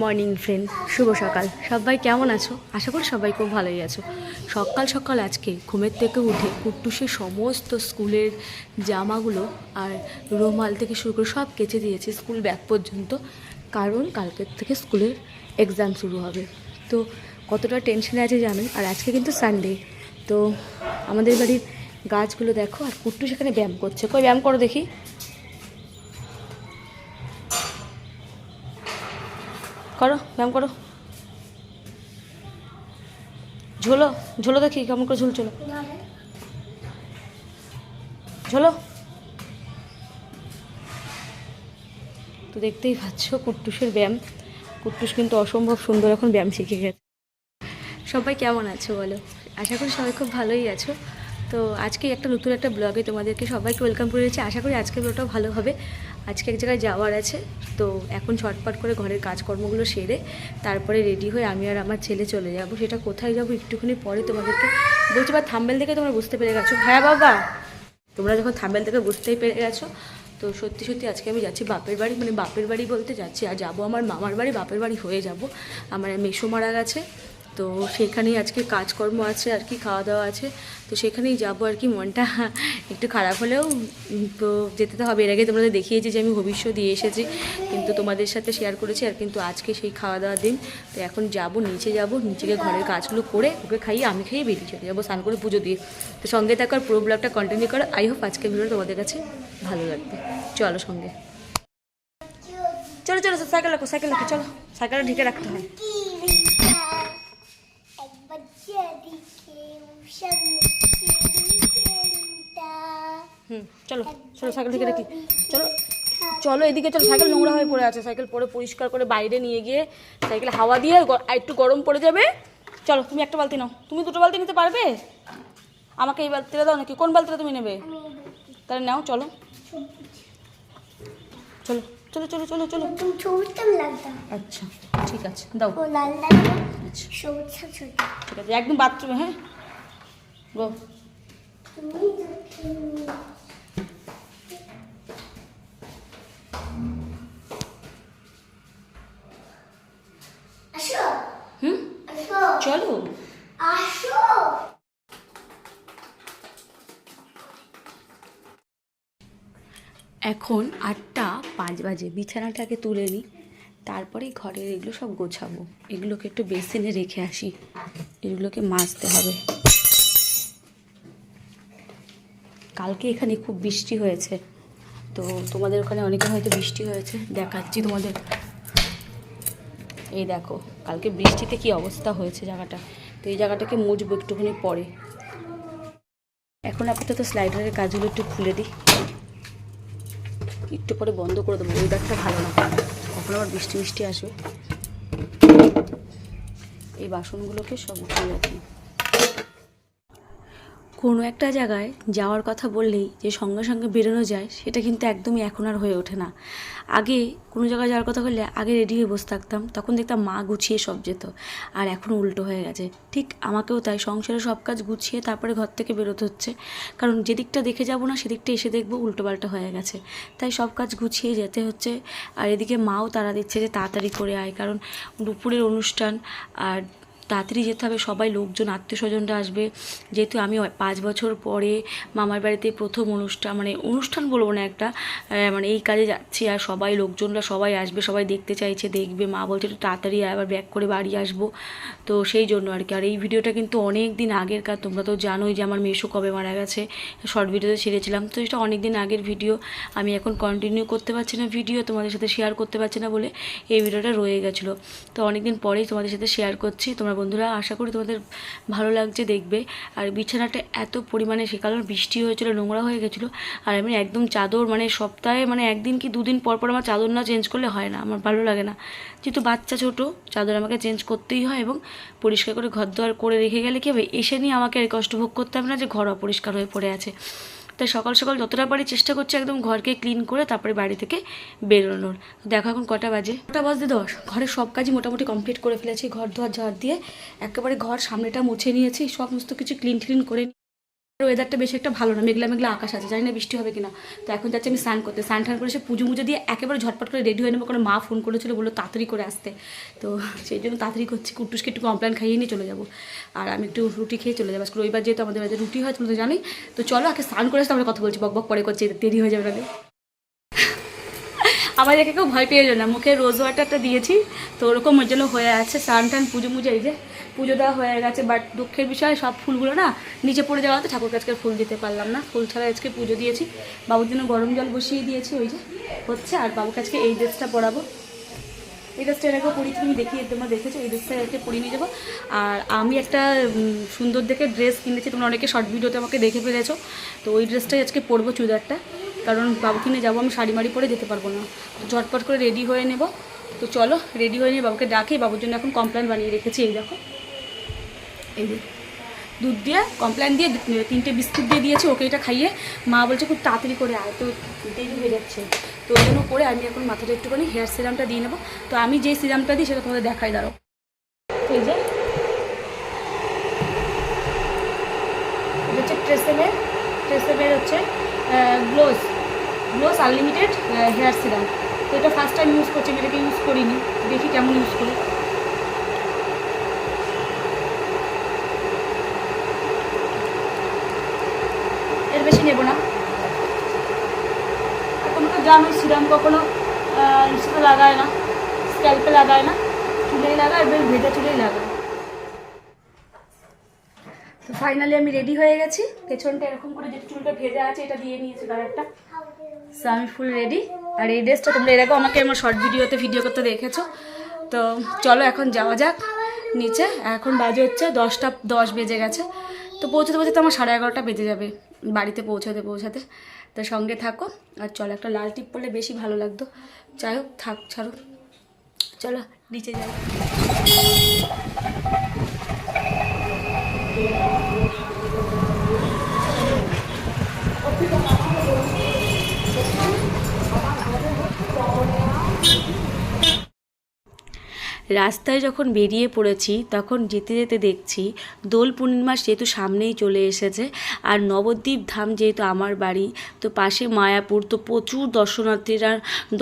Morning friend শুভ সকাল। সবাই কেমন আছো? আশা করি সবাই খুব ভালোই আছো। সকাল সকাল আজকে ঘুমের থেকে উঠে কুট্টুসের সমস্ত স্কুলের জামাগুলো আর রুমাল থেকে শুরু করে সব কেচে দিয়েছি স্কুল ব্যাগ পর্যন্ত। কারণ কালকের থেকে স্কুলের এক্সাম শুরু হবে। তো কতটা টেনশনে আছে জানোই আর আজকে কিন্তু সানডে তো আমাদের বাড়ির গাছগুলো দেখো, আর কুট্টু সেখানে ব্যায়াম করছে। কই, ব্যায়াম করো দেখি। করো, ব্যায়াম করো। ঝোলো ঝোলো দেখি কেমন করে ঝুল চলো। ঝোলো। তো দেখতেই পাচ্ছ কুট্টুসের ব্যায়াম। কুট্টুস কিন্তু অসম্ভব সুন্দর এখন ব্যায়াম শিখে গেছে। সবাই কেমন আছো বলো? আশা করি সবাই খুব ভালোই আছো। তো আজকে একটা নতুন একটা ব্লগে তোমাদেরকে সবাইকে ওয়েলকাম করে দিচ্ছি আশা করি আজকে ব্লগটাও ভালো হবে। আজকে এক জায়গায় যাওয়ার আছে, তো এখন ছটপট করে ঘরের কাজকর্মগুলো সেরে তারপরে রেডি হয়ে আমি আর আমার ছেলে চলে যাব। সেটা কোথায় যাব একটুখানি পরে তোমাদেরকে বলছি, বা থাম্বেল থেকে তোমরা বুঝতে পেরে গেছো। হ্যাঁ বাবা, তোমরা যখন থাম্বেল থেকে বুঝতেই পেরে গেছো, তো সত্যি সত্যি আজকে আমি যাচ্ছি বাপের বাড়ি। মানে বাপের বাড়ি বলতে যাচ্ছি, আর যাব আমার মামার বাড়ি, বাপের বাড়ি হয়ে যাব। আমার মেসো মারা গেছে তো সেখানেই আজকে কাজকর্ম আছে, আর কি খাওয়া দাওয়া আছে। তো সেখানেই যাব আর কি, মনটা একটু খারাপ হলেও তো যেতে তো হবে। এর আগে তোমাদের দেখিয়েছি যে আমি ভবিষ্যৎ দিয়ে এসেছি, কিন্তু তোমাদের সাথে শেয়ার করেছি, আর কিন্তু আজকে সেই খাওয়া দাওয়ার দিন। তো এখন যাব, নিচে যাব নিচে গিয়ে ঘরের কাজগুলো করে ওকে খাইয়ে, আমি খাইয়ে বেরিয়ে চলে যাব স্নান করে পুজো দিয়ে। তো সঙ্গে থাকার পুরো ব্লগটা কন্টিনিউ করো। আই হোপ আজকের ভিডিও তোমাদের কাছে ভালো লাগবে। চলো সঙ্গে। চলো চলো, সাইকেল রাখো সাইকেল রাখো, চলো। সাইকেলটা ঢেকে রাখতে হয় একবার যেদিকে সামনে ফিরিটা হুম চলো চলো সাইকেল থেকে রাখি চলো চলো এদিকে চলো সাইকেল নোংরা হয়ে পড়ে আছে। সাইকেল পরে পরিষ্কার করে বাইরে নিয়ে গিয়ে সাইকেল হাওয়া দিয়ে একটু গরম পড়ে যাবে। চলো তুমি একটা বালতি নাও। তুমি দুটো বালতি নিতে পারবে? আমাকে এই বালতিটা দাও নাকি? কোন বালতিটা তুমি নেবে? তাহলে নাও চলো। চলো। চলো চলো চলো চলো। তুমি ছবিটাম লাগতাম আচ্ছা ঠিক আছে দাও। ও লাল লাল আচ্ছা। সবুজ সবুজ ঠিক আছে একদম বাথরুমে হ্যাঁ? গো। হুম? চলো। আসো। এখন আটটা পাঁচ বাজে, বিছানাটাকে তুলে নিই তারপরে ঘরের এগুলো সব গোছাবো। এগুলোকে একটু বেসিনে রেখে আসি, এগুলোকে মাজতে হবে। কালকে এখানে খুব বৃষ্টি হয়েছে, তো তোমাদের ওখানে অনেকে হয়তো বৃষ্টি হয়েছে, দেখাচ্ছি তোমাদের। এই দেখো, কালকে বৃষ্টিতে কি অবস্থা হয়েছে জায়গাটা, তো এই জায়গাটাকে মুজবো একটুখানি পরে। এখন আপাতত স্লাইডারের কাজগুলো একটু খুলে দিই। একটু পরে বন্ধ করে দেবো ওয়েদারটা ভালো না। কখন আবার বৃষ্টি মিষ্টি আসবে? এই বাসনগুলোকে সব উঠিয়ে রাখি। কোনো একটা জায়গায় যাওয়ার কথা বললেই যে সঙ্গে সঙ্গে বেরোনো যায়, সেটা কিন্তু একদমই এখন আর হয়ে ওঠে না। আগে কোনো জায়গায় যাওয়ার কথা বললে আগে রেডি হয়ে বসে থাকতাম, তখন দেখতাম মা গুছিয়ে সব যেত। আর এখন উল্টো হয়ে গেছে। ঠিক আমাকেও তাই সংসারে সব কাজ গুছিয়ে তারপরে ঘর থেকে বেরোতে হচ্ছে। কারণ যেদিকটা দেখে যাব না, সেদিকটা এসে দেখব উল্টোপাল্টা হয়ে গেছে। তাই সব কাজ গুছিয়ে যেতে হচ্ছে। আর এদিকে মাও তারা দিচ্ছে যে তাড়াতাড়ি করে আয়। কারণ দুপুরের অনুষ্ঠান আর তাড়াতাড়ি যেতে হবে, সবাই লোকজন আত্মীয় স্বজনরা আসবে। যেহেতু আমি পাঁচ বছর পরে মামার বাড়িতে প্রথম অনুষ্ঠান মানে অনুষ্ঠান বলব না একটা মানে এই কাজে যাচ্ছি আর সবাই লোকজনরা সবাই আসবে, সবাই দেখতে চাইছে, দেখবে। মা বলছে একটু তাড়াতাড়ি আবার ব্যাক করে বাড়ি আসব। তো সেই জন্য আর কি। আর এই ভিডিওটা কিন্তু অনেক দিন আগের কাজ, তোমরা তো জানোই যে আমার মেশো কবে মারা গেছে। শর্ট ভিডিওতে ছেড়েছিলাম। তো এটা অনেক দিন আগের ভিডিও। আমি এখন কন্টিনিউ করতে পারছি না ভিডিও, তোমাদের সাথে শেয়ার করতে পারছি না বলে এই ভিডিওটা রয়ে গেছিল। তো অনেক দিন পরেই তোমাদের সাথে শেয়ার করছি। তোমরা বন্ধুরা, আশা করি তোমাদের ভালো লাগছে দেখবে। আর বিছানাটা এত পরিমাণে সে কারণ বৃষ্টি হয়েছিল, নোংরা হয়ে গেছিল। আর আমি একদম চাদর মানে সপ্তাহে মানে একদিন কি দুদিন পর পর আমার চাদর না চেঞ্জ করলে হয় না, আমার ভালো লাগে না। যেহেতু বাচ্চা ছোট, চাদর আমাকে চেঞ্জ করতেই হয় এবং পরিষ্কার করে ঘর দোয়ার করে রেখে গেলে কি হবে? এসে নিয়ে আমাকে কষ্ট ভোগ করতে হবে না যে ঘর অপরিষ্কার হয়ে পড়ে আছে। তাই সকাল সকাল যতটা পারি চেষ্টা করছি একদম ঘরকে ক্লিন করে তারপরে বাড়ি থেকে বেরোনোর। দেখো এখন কটা বাজে? কটা বাজতে দশ? ঘরের সব কাজই মোটামুটি কমপ্লিট করে ফেলেছি। ঘর ধোয়ার ঝাড় দিয়ে একেবারে ঘর সামনেটা মুছে নিয়েছি। সমস্ত কিছু ক্লিন ক্লিন করে ওয়েদারটা বেশি একটা ভালো না, মেঘলা মেঘলা আকাশ আছে, জানি না বৃষ্টি হবে কিনা। তো এখন যাচ্ছি আমি স্নান করতে, স্নান টান করে সে পুজো মুজো দিয়ে একেবারে ঝটপট করে রেডি হয়ে নেব, কারণ মা ফোন করেছিল, বলল তাড়াতাড়ি করে আসতে। তো সেই জন্য তাড়াতাড়ি করছি কুটুসকে একটু কমপ্লেন খাইয়ে নিয়ে চলে যাব। আর আমি একটু রুটি খেয়ে চলে যাব। আজকে রবিবার যেহেতু আমাদের বাড়িতে রুটি হয় তুমি তো জানি তো চলো আগে স্নান করে আসতে আমরা কথা বলছি বক বক পরে করছি, দেরি হয়ে যাবে না আমার একে কেউ ভয় পেয়ে যায় না, মুখে রোজ ওয়াটারটা দিয়েছি, তো ওরকম ওর জন্য হয়ে আছে, স্নান টান, পুজো মুজো, এই যে। পুজো দেওয়া হয়ে গেছে বাট দুঃখের বিষয় সব ফুলগুলো না নিচে পড়ে যাওয়াতে ঠাকুরকে আজকে ফুল দিতে পারলাম না। ফুল ছাড়া আজকে পুজো দিয়েছি। বাবুর জন্য গরম জল বসিয়ে দিয়েছি, ওই যে হচ্ছে, আর বাবুকে আজকে এই ড্রেসটা পরাবো। এই ড্রেসটা এরকম পরি তুমি দেখিয়ে, তোমরা দেখেছ, এই ড্রেসটা আজকে পরিয়ে নিয়ে যাব। আর আমি একটা সুন্দর দেখে ড্রেস কিনেছি, তোমরা অনেকে শর্ট ভিডিওতে আমাকে দেখে ফেলেছো। তো ওই ড্রেসটাই আজকে পরবো চুড়িদারটা, কারণ বাবুকে নিয়ে যাব আমি শাড়ি মাড়ি পরে যেতে পারব না। ঝটপট করে রেডি হয়ে নেব। তো চলো রেডি হয়ে নিয়ে বাবুকে ডাকি, বাবুর জন্য এখন কমপ্লেন বানিয়ে রেখেছি, এই দেখো। এই যে দুধ দিয়ে কমপ্লেন দিয়ে তিনটে বিস্কুট দিয়ে দিয়েছি, ওকে এটা খাইয়ে মা বলছে খুব তাড়াতাড়ি করে আয়, তো দেরি হয়ে যাচ্ছে। তো ওই জন্য করে আমি এখন মাথাটা একটুখানি হেয়ার সিরামটা দিয়ে নেব। তো আমি যে সিরামটা দিই সেটা তোমাদের দেখাই দাঁড়ো এই যে হচ্ছে ট্রেসেমের ট্রেসেমের হচ্ছে gloss gloss unlimited hair serum তো এটা ফার্স্ট টাইম ইউজ করছি, আমি এটাকে ইউজ করিনি। দেখি কেমন ইউজ করি এর বেশি নেব না আর তোমরা তো জানো সিরাম কখনো ইসে লাগায় না স্ক্যাল্পে লাগায় না চুলেই লাগায় বেশ ভেজা চুলেই লাগায় তো ফাইনালি আমি রেডি হয়ে গেছি। পেছনটা এরকম করে যে চুলটা ভেজা আছে, এটা দিয়ে নিয়েছি একটা সো আমি ফুল রেডি আর এই ড্রেসটা তোমরা এর আগে আমাকে আমার শর্ট ভিডিওতে ভিডিও করতে দেখেছ। তো চলো এখন যাওয়া যাক নিচে। এখন বাজে হচ্ছে দশটা, দশ বেজে গেছে। তো পৌঁছতে পৌঁছতে আমার সাড়ে এগারোটা বেজে যাবে বাড়িতে পৌঁছাতে পৌঁছাতে। তো সঙ্গে থাকো। আর চলো, একটা লাল টিপ পরলে বেশি ভালো লাগতো। যাই হোক, থাক, ছাড়ো। চলো, নিচে যাই। রাস্তায় যখন বেরিয়ে পড়েছি, তখন যেতে যেতে দেখছি দোল পূর্ণিমা যেহেতু সামনেই চলে এসেছে আর নবদ্বীপ ধাম যেহেতু আমার বাড়ি, তো পাশে মায়াপুর, তো প্রচুর দর্শনার্থীরা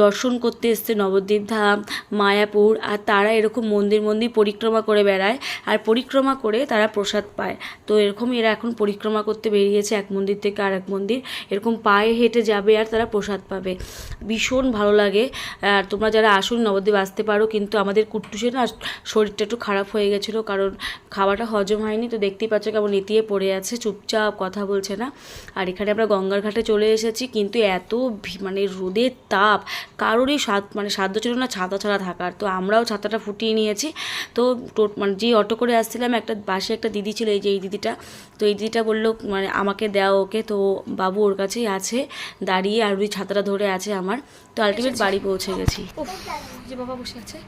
দর্শন করতে এসছে নবদ্বীপ ধাম, মায়াপুর আর তারা এরকম মন্দির মন্দির পরিক্রমা করে বেড়ায় আর পরিক্রমা করে তারা প্রসাদ পায়। তো এরকম এরা এখন পরিক্রমা করতে বেরিয়েছে এক মন্দির থেকে আর এক মন্দির, এরকম পায়ে হেঁটে যাবে আর তারা প্রসাদ পাবে। ভীষণ ভালো লাগে। আর তোমরা যারা আসুন নবদ্বীপ, আসতে পারো, কিন্তু আমাদের কুট্টুসে না শরীরটা একটু খারাপ হয়ে গেছিল কারণ খাওয়াটা হজম হয়নি তো দেখতেই পাচ্ছ কেমন নেতিয়ে পড়ে আছে চুপচাপ কথা বলছে না। আর এখানে আমরা গঙ্গার ঘাটে চলে এসেছি কিন্তু এত মানে রোদের তাপ কারোরই সাদ মানে সাধ্য ছিল না ছাতা ছাড়া থাকার তো আমরাও ছাতাটা ফুটিয়ে নিয়েছি। তো মানে যে অটো করে আসছিলাম একটা বাসে একটা দিদি ছিল এই যে এই দিদিটা তো এই দিদিটা বলল মানে আমাকে দেওয়া ওকে তো বাবু ওর কাছেই আছে দাঁড়িয়ে আর ওই ছাতাটা ধরে আছে আমার। তো আলটিমেট বাড়ি পৌঁছে গেছি। যে বাবা বসে আছে।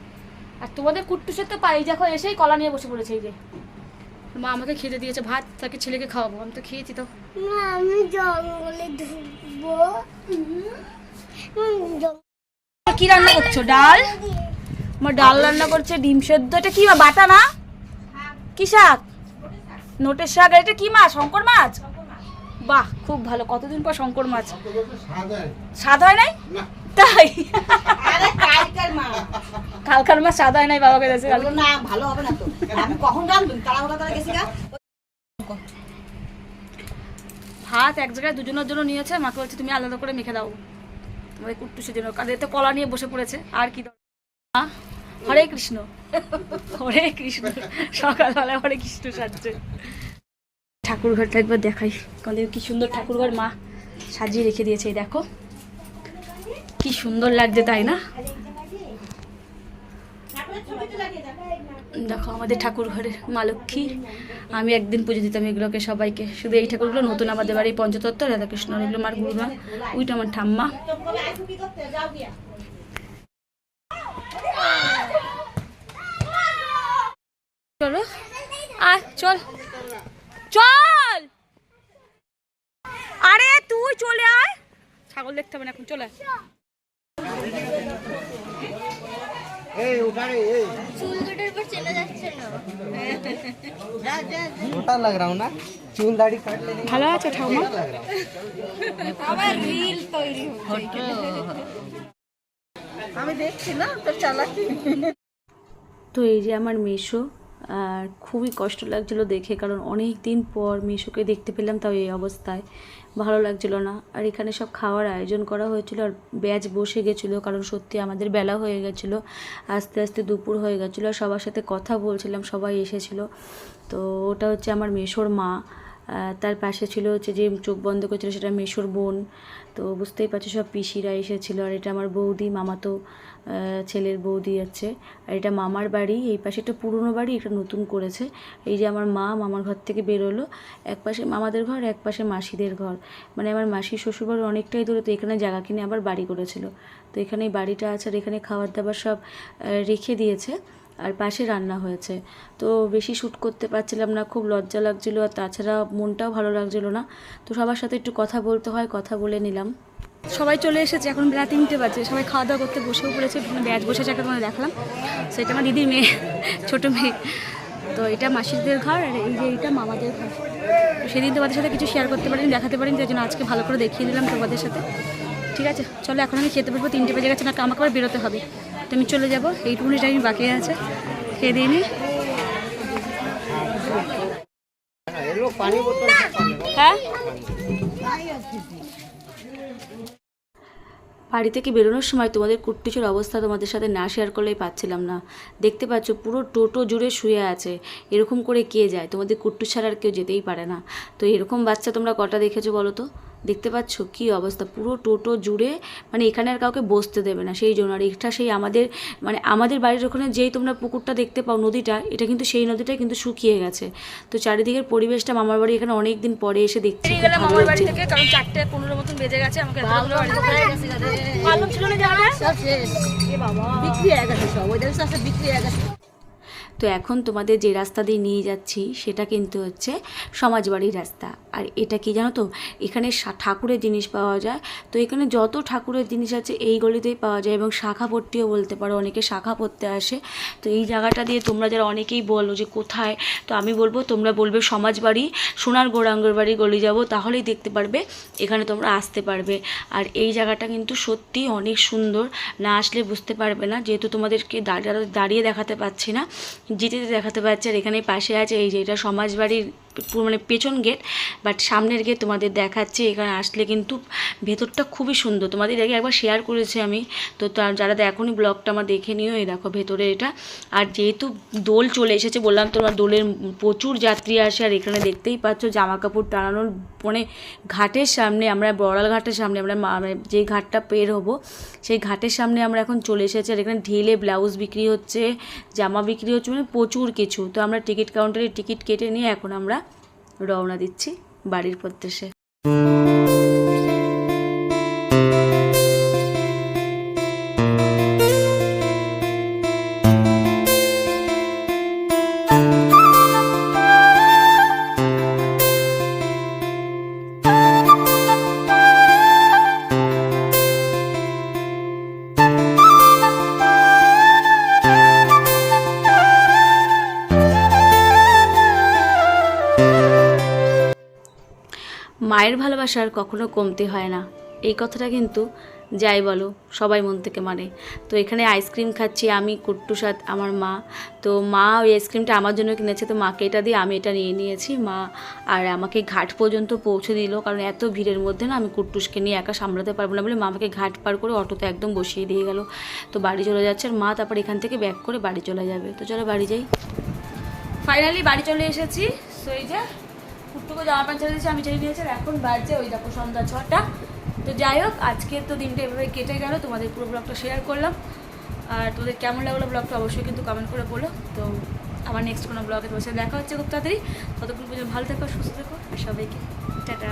আর তোমাদের কুট্টুসের তো পাই দেখো এসেই কলা নিয়ে বসে পড়েছে এই যে। মা আমাকে খেতে দিয়েছে ভাত তাকে ছেলেকে খাওয়াবো আমি তো খেয়েছি তো। আমি জঙ্গলে ঢুকবো। কি রান্না করছ? ডাল? আমার ডাল রান্না করছে ডিম সেদ্ধ। এটা কি মা বাটা না? কি শাক? নোটের শাক এটা কি মাছ? শঙ্কর মাছ? বাহ খুব ভালো। কতদিন পর শঙ্কর মাছ? স্বাদ হয়। নাই? তাই? কালকার স্বাদ হয় নাই বাবাকে না ভালো হবে না তো। আমি কখন রান্ধুন তাড়াহুড়া করে গেছি ভাত এক জায়গায় দুজনের জন্য নিয়েছে মাকে বলছে তুমি আলাদা করে মেখে দাও। কাদের তো কলা নিয়ে বসে পড়েছে। আর কি হরে কৃষ্ণ। হরে কৃষ্ণ। সকালবেলা হরে কৃষ্ণ সাজছে। ঠাকুর ঘরটা একবার দেখাই। কলে কি সুন্দর ঠাকুর ঘর মা সাজিয়ে রেখে দিয়েছে দেখো। কি সুন্দর লাগছে তাই না? দেখো, আমাদের ঠাকুর ঘরের মা লক্ষ্মী। আমি একদিন পুজো দিতাম এগুলোকে সবাইকে। শুধু এই ঠাকুরগুলো, নতুন আমাদের বাড়ি পঞ্চতত্ত্ব, রাধাকৃষ্ণ এগুলো মার গুরুমা, ওইটা আমার ঠাম্মা। চলো আয় চল। চল! আরে, তুই চলে আয়। ছাগল দেখতে হবে না এখন, চলে আয়। ভালো আছে ঠাকুমা? আমি দেখছি না তোর চালাকি তো এই যে আমার মেশো আর খুবই কষ্ট লাগছিল দেখে কারণ অনেক দিন পর মিশোকে দেখতে পেলাম তাও এই অবস্থায়। ভালো লাগছিল না। আর এখানে সব খাওয়ার আয়োজন করা হয়েছিল আর ব্যাচ বসে গেছিল, কারণ সত্যি আমাদের বেলা হয়ে গেছিল, আস্তে আস্তে দুপুর হয়ে গেছিল। আর সবার সাথে কথা বলছিলাম, সবাই এসেছিল। তো ওটা হচ্ছে আমার মেশোর মা। তার পাশে ছিল হচ্ছে যে চোখ বন্ধ করেছিল সেটা মেশোর বোন। তো বুঝতেই পারছ, সব পিসিরা এসেছিল আর এটা আমার বৌদি, মামাতো ছেলের বৌদি আছে। আর এটা মামার বাড়ি, এই পাশে একটা পুরনো বাড়ি, এটা নতুন করেছে। এই যে আমার মা মামার ঘর থেকে বেরোলো, এক পাশে মামাদের ঘর, এক পাশে মাসিদের ঘর। মানে আমার মাসির শ্বশুরবাড়ি অনেকটাই দূরে, তো এখানে জায়গা কিনে আবার বাড়ি করেছিল। তো এখানে বাড়িটা আছে আর এখানে খাবার দাবার সব রেখে দিয়েছে। আর পাশে রান্না হয়েছে। তো বেশি শ্যুট করতে পারছিলাম না, খুব লজ্জা লাগছিল আর তাছাড়া মনটাও ভালো লাগছিল না। তো সবার সাথে একটু কথা বলতে হয়, কথা বলে নিলাম। সবাই চলে এসেছে, এখন বেলা তিনটে বাজে। সবাই খাওয়া দাওয়া করতে বসেও পড়েছে ব্যাচ বসেছে একটা তোমার দেখলাম। সেটা আমার দিদির মেয়ে, ছোটো মেয়ে। তো এটা মাসিদের ঘর আর এই যে এইটা মামাদের ঘর। তো সেদিন তোমাদের সাথে কিছু শেয়ার করতে পারিনি, দেখাতে পারিনি তাই জন্য আজকে ভালো করে দেখিয়ে দিলাম তোমাদের সাথে। ঠিক আছে, চলো এখন আমি খেতে পারব তিনটে বেজে গেছে না আমাকে আবার বেরোতে হবে? তো আমি চলে যাব। এইটুকুনি টাইম বাকি আছে। খেয়ে দিয়ে নি। হ্যাঁ? বাড়ি থেকে বেরোনোর সময় তোমাদের কুট্টুচোর অবস্থা তোমাদের সাথে না শেয়ার করলেই পাচ্ছিলাম না। দেখতে পাচ্ছ পুরো টোটো জুড়ে শুয়ে আছে। এরকম করে কে যায়? তোমাদের কুট্টু ছাড়া আর কেউ যেতেই পারে না। তো এরকম বাচ্চা তোমরা কটা দেখেছ বলো তো? দেখতে পাচ্ছ কি অবস্থা? পুরো টোটো জুড়ে মানে এখানে আর কাউকে বসতে দেবে না। সেই জন্য আর এটা সেই আমাদের মানে আমাদের বাড়ির ওখানে যেই তোমরা পুকুরটা দেখতে পাও নদীটা এটা কিন্তু সেই নদীটা কিন্তু শুকিয়ে গেছে। তো চারিদিকের পরিবেশটা মামার বাড়ি এখানে অনেক দিন পরে এসে দেখতে মামার বাড়ি থেকে কারণ চারটে পনেরো মতন বেজে গেছে আমাকে ছিল না যাওয়া সব শেষ। বিক্রি হয়ে গেছে সব ওই বিক্রি হয়ে গেছে। তো এখন তোমাদের যে রাস্তা দিয়ে নিয়ে যাচ্ছি, সেটা কিন্তু হচ্ছে সমাজবাড়ির রাস্তা। আর এটা কি জানো তো? এখানে ঠাকুরের জিনিস পাওয়া যায়। তো এখানে যত ঠাকুরের জিনিস আছে, এই গলিতেই পাওয়া যায় এবং শাখা পট্টিও বলতে পারো, অনেকে শাখা পড়তে আসে। তো এই জায়গাটা দিয়ে তোমরা যারা অনেকেই বলো যে কোথায়, তো আমি বলব তোমরা বলবে সমাজবাড়ি, সোনার গৌরাঙ্গর বাড়ি গলি যাব, তাহলেই দেখতে পারবে, এখানে তোমরা আসতে পারবে। আর এই জায়গাটা কিন্তু সত্যি অনেক সুন্দর, না আসলে বুঝতে পারবে না, যেহেতু তোমাদেরকে দাঁড়িয়ে দেখাতে পাচ্ছি না। যেতে দেখাতে পারছে আর এখানে পাশে আছে এই যে এটা সমাজবাড়ির মানে পেছন গেট বাট সামনের গেট তোমাদের দেখাচ্ছি, এখানে আসলে কিন্তু ভেতরটা খুবই সুন্দর। তোমাদের আগে একবার শেয়ার করেছি আমি। তো যারা এখনই ব্লগটা আমার দেখে নিও, এই দেখো ভেতরে এটা। আর যেহেতু দোল চলে এসেছে, বললাম তোমার দোলের প্রচুর যাত্রী আসে, আর এখানে দেখতেই পাচ্ছ জামা কাপড় টানানোর মানে ঘাটের সামনে আমরা, বড়াল ঘাটের সামনে আমরা মানে যে ঘাটটা পের হব, সেই ঘাটের সামনে আমরা এখন চলে এসেছি। আর এখানে ঢেলে ব্লাউজ বিক্রি হচ্ছে, জামা বিক্রি হচ্ছে মানে প্রচুর কিছু। তো আমরা টিকিট কাউন্টারে টিকিট কেটে নিয়ে এখন আমরা রওনা দিচ্ছি বাড়ির প্রত্যেশে মায়ের ভালোবাসার কখনো কমতি হয় না। এই কথাটা কিন্তু যাই বলো, সবাই মন থেকে মানে। তো এখানে আইসক্রিম খাচ্ছি আমি, কুট্টু সাথ আমার মা। তো মা ওই আইসক্রিমটা আমার জন্য কিনেছে, তো মাকে এটা দিয়ে আমি এটা নিয়ে নিয়েছি, মা। আর আমাকে ঘাট পর্যন্ত পৌঁছে দিল, কারণ এত ভিড়ের মধ্যে না আমি কুট্টুসকে নিয়ে একা সামলাতে পারব না বলে মা আমাকে ঘাট পার করে অটোতে একদম বসিয়ে দিয়ে গেল। তো বাড়ি চলে যাচ্ছে আর মা তারপর এখান থেকে ব্যাক করে বাড়ি চলে যাবে। তো চলো বাড়ি যাই। ফাইনালি বাড়ি চলে এসেছি এই যে কুট্টুকে জামা প্যান্ট ছেড়ে দিয়েছে, আমি ছেড়ে নিয়েছি এখন বাজে ওই দেখো সন্ধ্যা ছটা। তো যাই হোক আজকের তো দিনটা এভাবে কেটে গেল, তোমাদের পুরো ব্লগটা শেয়ার করলাম। আর তোমাদের কেমন লাগল ব্লগটা অবশ্যই কিন্তু কমেন্ট করে বলো। তো আমার নেক্সট কোনো ব্লগে তোমার সাথে দেখা হচ্ছে খুব তাড়াতাড়ি। ততক্ষণ পর্যন্ত ভালো থেকো, সুস্থ থেকো, আর সবাইকে, টাটা।